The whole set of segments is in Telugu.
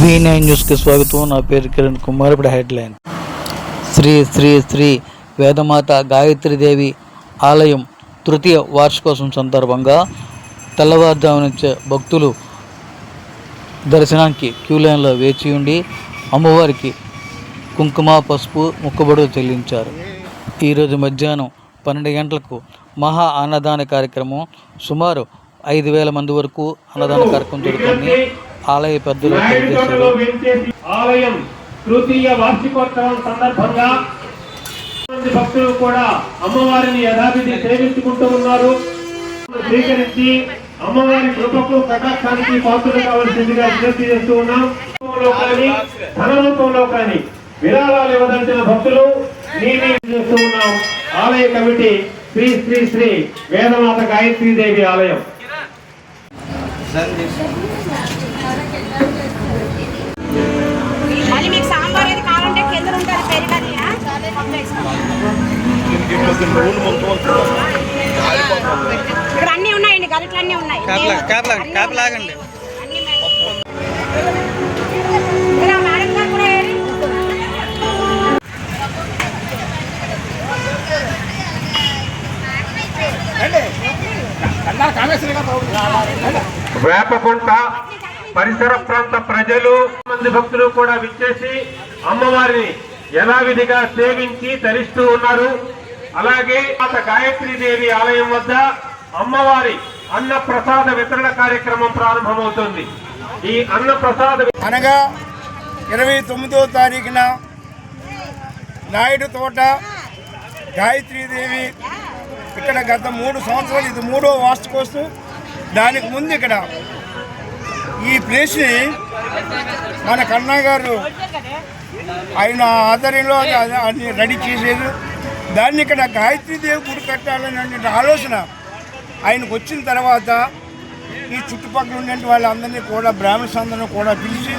వి నైన్ న్యూస్కి స్వాగతం. నా పేరు కిరణ్ కుమార్. ఇప్పుడు హెడ్లైన్. శ్రీ శ్రీ శ్రీ వేదమాత గాయత్రీదేవి ఆలయం తృతీయ వార్షికోత్సవం సందర్భంగా తెల్లవారుజాము భక్తులు దర్శనానికి క్యూ లైన్లో వేచి ఉండి అమ్మవారికి కుంకుమ పసుపు మొక్కుబడులు చెల్లించారు. ఈరోజు మధ్యాహ్నం పన్నెండు గంటలకు మహా అన్నదాన కార్యక్రమం సుమారు ఐదు వేల మంది వరకు అన్నదాన కార్యక్రమం జరుగుతుంది. ఆలయ పెద్దలు ఆలయం తృతీయ వార్షికోత్సవం సందర్భంగా మంది భక్తులు కూడా అమ్మవారిని యథావిధి సేవించుకుంటూ ఉన్నారు. స్వీకరించి అమ్మవారి కృపకు కటాక్షానికి పాత్రలు కావాల్సిందిగా విజ్ఞప్తి చేస్తూ ఉన్నాం. ధన రూపంలో కానీ విరాళాలు ఇవ్వదలిచిన భక్తులు చేస్తూ ఉన్నాం. ఆలయ కమిటీ శ్రీ శ్రీ శ్రీ వేదమాత గాయత్రీ దేవి ఆలయం. ఇక్కడ అన్ని ఉన్నాయండి గరిట్లు అన్ని ఉన్నాయి అన్ని ఉన్నాయి. వేపకుంట పరిసర ప్రాంత ప్రజలు మంది భక్తులు కూడా విచ్చేసి అమ్మవారిని యథావిధిగా సేవించి ధరిస్తూ ఉన్నారు. అలాగే మాత గాయత్రి దేవి ఆలయం వద్ద అమ్మవారి అన్న ప్రసాద వితరణ కార్యక్రమం ప్రారంభమవుతుంది. ఈ అన్న ప్రసాద అనగా ఇరవై తొమ్మిదో తారీఖున నాయుడు తోట గాయత్రీదేవి ఇక్కడ గత మూడు సంవత్సరాలు ఇది మూడో వార్షికోత్సవం దానికి ముందు ఇక్కడ ఈ ప్లేస్ని మన కన్నా గారు ఆయన ఆధ్వర్యంలో అన్ని రెడీ చేసేది. దాన్ని ఇక్కడ గాయత్రీదేవి గుడి కట్టాలనే ఆలోచన ఆయనకు వచ్చిన తర్వాత ఈ చుట్టుపక్కల ఉండే వాళ్ళందరినీ కూడా బ్రాహ్మణ్స్ అందరినీ కూడా పిలిచి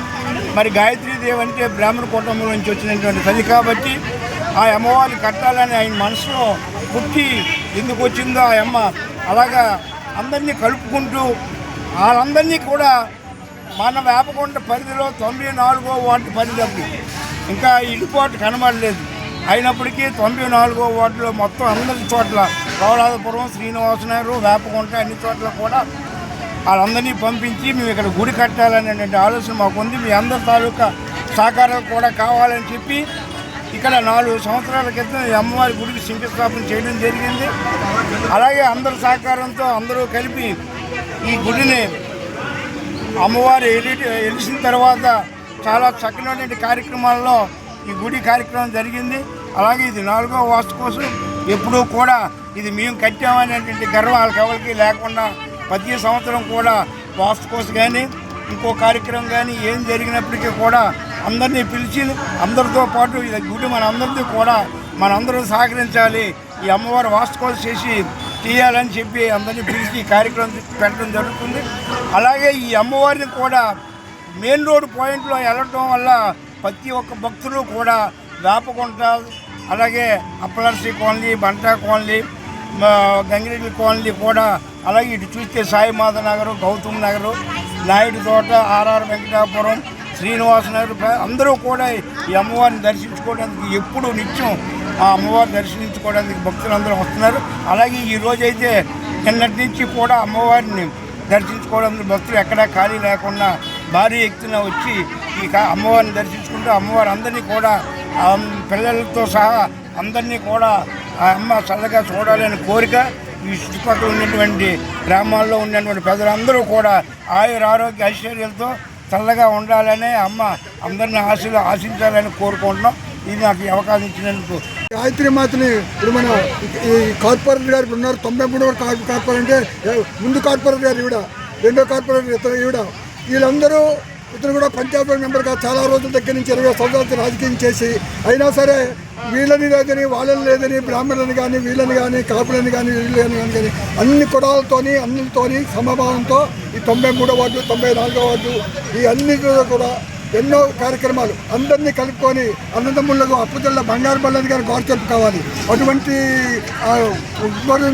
మరి గాయత్రీదేవి అంటే బ్రాహ్మణ కుటుంబం నుంచి వచ్చినటువంటి తల్లి కాబట్టి ఆ అమ్మవారిని కట్టాలని ఆయన మనసులో పుట్టి ఎందుకు వచ్చిందో ఆ అమ్మ. అలాగా అందరినీ కలుపుకుంటూ వాళ్ళందరినీ కూడా మన వేపకొండ పరిధిలో తొంభై నాలుగో వార్డు పరిధి ఇంకా ఇల్లుపాటు కనబడలేదు. అయినప్పటికీ తొంభై నాలుగో వార్డులో మొత్తం అందరి చోట్ల గౌరాధపురం శ్రీనివాసనగర్ వేపకుంట అన్ని చోట్ల కూడా వాళ్ళందరినీ పంపించి మేము ఇక్కడ గుడి కట్టాలనేటువంటి ఆలోచన మాకు ఉంది మీ అందరి తాలూకా సహకారం కూడా కావాలని చెప్పి ఇక్కడ నాలుగు సంవత్సరాల క్రితం ఈ అమ్మవారి గుడికి శంకుస్థాపన చేయడం జరిగింది. అలాగే అందరి సహకారంతో అందరూ కలిపి ఈ గుడిని అమ్మవారు ఎలి ఎలిసిన తర్వాత చాలా చక్కనటువంటి కార్యక్రమాల్లో ఈ గుడి కార్యక్రమం జరిగింది. అలాగే ఇది నాలుగో వాస్తు కోసం ఎప్పుడూ కూడా ఇది మేము కట్టామనేటువంటి గర్వం వాళ్ళకి ఎవరికి లేకుండా ప్రతి సంవత్సరం కూడా వాస్తు కోసం కానీ ఇంకో కార్యక్రమం కానీ ఏం జరిగినప్పటికీ కూడా అందరినీ పిలిచి అందరితో పాటు ఇది గుడి మన అందరితో కూడా మనందరూ సహకరించాలి. ఈ అమ్మవారు వాస్తు చేసి తీయాలని చెప్పి అందరినీ పిలిచి ఈ కార్యక్రమం పెట్టడం జరుగుతుంది. అలాగే ఈ అమ్మవారిని కూడా మెయిన్ రోడ్ పాయింట్లో వెళ్ళటం వల్ల ప్రతి ఒక్క భక్తులు కూడా వేపకుంట అలాగే అప్పలర్సి కాలనీ బంటా కాలనీ గంగిరెడ్డి కాలనీ కూడా అలాగే ఇటు చూస్తే సాయిమాత నగరు గౌతమ్ నగరు నాయుడు తోట ఆర్ఆర్ వెంకటాపురం శ్రీనివాస నగర్ అందరూ కూడా ఈ అమ్మవారిని దర్శించుకోవడానికి ఎప్పుడు నిత్యం ఆ అమ్మవారిని దర్శించుకోవడానికి భక్తులందరూ వస్తున్నారు. అలాగే ఈ రోజైతే నిన్నటి నుంచి కూడా అమ్మవారిని దర్శించుకోవడానికి భక్తులు ఎక్కడా ఖాళీ లేకుండా భారీ ఎత్తున వచ్చి ఈ అమ్మవారిని దర్శించుకుంటూ అమ్మవారు అందరినీ కూడా పిల్లలతో సహా అందరినీ కూడా ఆ అమ్మ చల్లగా చూడాలని కోరిక ఈ చుట్టుపక్కల ఉన్నటువంటి గ్రామాల్లో ఉన్నటువంటి ప్రజలందరూ కూడా ఆయుర ఆరోగ్య ఐశ్వర్యాలతో చల్లగా ఉండాలని అమ్మ అందరిని ఆశలు ఆశించాలని కోరుకుంటున్నాం. ఇది నాకు ఈ అవకాశం ఇచ్చినందుకు. గాయత్రి మాతని ఇప్పుడు మన ఈ కార్పొరేటర్ గారు ఉన్నారు. తొంభై మూడవ కార్పొరేటర్ అంటే ముందు కార్పొరేటర్ గారు ఈవిడ రెండో కార్పొరేటర్ ఇతర ఈవిడ. వీళ్ళందరూ ఇతను కూడా పంచాయతీ మెంబర్గా చాలా రోజుల దగ్గర నుంచి ఇరవై సంవత్సరాలు రాజకీయం చేసి అయినా సరే వీళ్ళని లేదని వాళ్ళని లేదని బ్రాహ్మణులను కానీ వీళ్ళని కానీ కాపులని కానీ వీళ్ళని కానీ అన్ని కులాలతోని అన్నితోని సమభావంతో ఈ తొంభై మూడో వార్డు తొంభై నాలుగో వార్డు ఈ అన్ని కూడా ఎన్నో కార్యక్రమాలు అందరినీ కలుపుకొని అన్నదమ్ములకు అప్పుదల్ల బంగారు బల్లది గారు గౌరవ చెప్పుకోవాలి అటువంటి ఆ,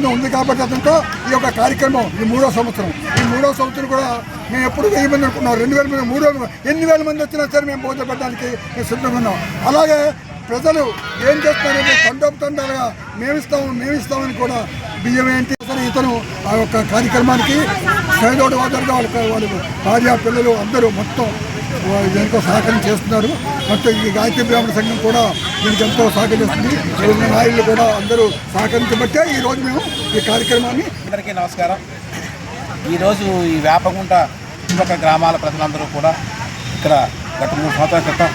ఉంది కాబట్టి అతనితో ఈ యొక్క కార్యక్రమం ఈ మూడో సంవత్సరం. ఈ మూడో సంవత్సరం కూడా మేము ఎప్పుడు వెయ్యి మంది అనుకున్నాం. రెండు వేల మంది మూడు ఎన్ని వేల మంది వచ్చినా సరే మేము బోధపడడానికి మేము సిద్ధంగా ఉన్నాం. అలాగే ప్రజలు ఏం చేస్తారంటే చేస్తున్నారంటే తండోపతండాలుగా మేమిస్తాము మేమిస్తామని కూడా బియ్యం ఏంటి సరే ఇతను ఆ యొక్క కార్యక్రమానికి సైదోడు వాదరుగా వాళ్ళ వాళ్ళు భార్య పిల్లలు అందరూ మొత్తం ఎంతో సహకారం చేస్తున్నారు. మొత్తం ఈ గాయత్రి బ్రాహ్మణ సంఘం కూడా దీనికి ఎంతో సహకరిస్తుంది ఇక్కడ ఉన్న నాయకులు కూడా అందరూ సహకరించబట్టే ఈ రోజు మేము ఈ కార్యక్రమాన్ని. అందరికీ నమస్కారం. ఈరోజు ఈ వేపగుంట చుట్టుపక్కల గ్రామాల ప్రజలందరూ కూడా ఇక్కడ గత మూడు సంవత్సరాల క్రితం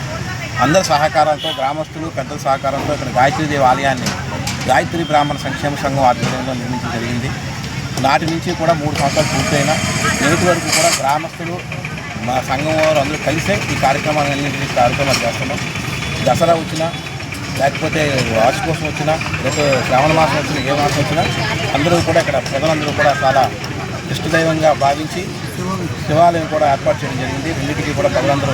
అందరి సహకారంతో గ్రామస్తులు పెద్దల సహకారంతో ఇక్కడ గాయత్రీదేవి ఆలయాన్ని గాయత్రి బ్రాహ్మణ సంక్షేమ సంఘం ఆధ్వర్యంలో నిర్మించడం జరిగింది. నాటి నుంచి కూడా మూడు సంవత్సరాలు పూర్తయిన నేటి వరకు కూడా గ్రామస్తులు మా సంఘం వారు అందరూ కలిసే ఈ కార్యక్రమాలన్నింటినీ కార్యక్రమాలు చేస్తున్నాం. దసరా వచ్చినా లేకపోతే వార్షికోసం వచ్చినా లేకపోతే శ్రావణ మాసం వచ్చినా ఏ మాసం వచ్చినా అందరూ కూడా ఇక్కడ ప్రజలందరూ కూడా చాలా ఇష్టదైవంగా భావించి శివాలయం కూడా ఏర్పాటు చేయడం జరిగింది. రెండింటికి కూడా ప్రజలందరూ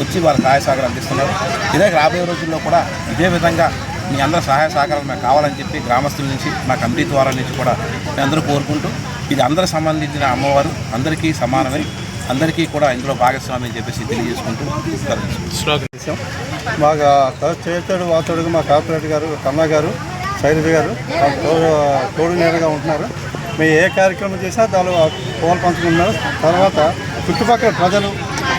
వచ్చి వాళ్ళ సహాయ సహకారం అందిస్తున్నారు. ఇదే రాబోయే రోజుల్లో కూడా ఇదే విధంగా మీ అందరూ సహాయ సహకారాలు మాకు కావాలని చెప్పి గ్రామస్తుల నుంచి మా కమిటీ ద్వారా నుంచి కూడా మేము అందరూ కోరుకుంటూ ఇది అందరికి సంబంధించిన అమ్మవారు అందరికీ సమానమై అందరికీ కూడా ఇందులో భాగస్వామి అని చెప్పేసి తెలియజేసుకుంటూ చేసాం బాగా చేతాడు వాతాడు మా కార్పొరేటర్ గారు కమలా గారు శైలజ గారు మాకు తోడు నీడగా ఉంటున్నారు. మేము ఏ కార్యక్రమం చేసినా దానిలో పూలు పంచుకుంటున్నారు తర్వాత చుట్టుపక్కల ప్రజలు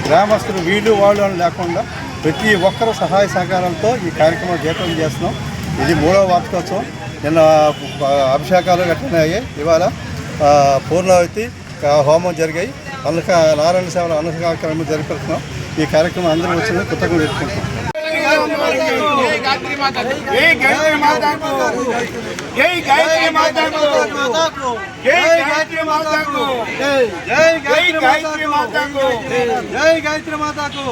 గ్రామస్తులు వీళ్ళు వాళ్ళు అని లేకుండా ప్రతి ఒక్కరు సహాయ సహకారాలతో ఈ కార్యక్రమం జీతం చేస్తున్నాం. ఇది మూడవ వార్షికోత్సవం. నిన్న అభిషేకాలు గట్టినాయి ఇవాళ పూర్ణావతి హోమం జరిగాయి. అందుక నారాయణ సేవల అన్న కార్యక్రమం జరిపిస్తున్నాం. ఈ కార్యక్రమం అందరూ వచ్చింది కృతజ్ఞతలు చెప్పుకుంటాం జై గాయత్రి మాతాకు జై గాయత్రి మాతాకు జై గాయత్రి మాతాకు. జై గాయత్రి మాతాకు. జై గాయత్రి మాతాకు.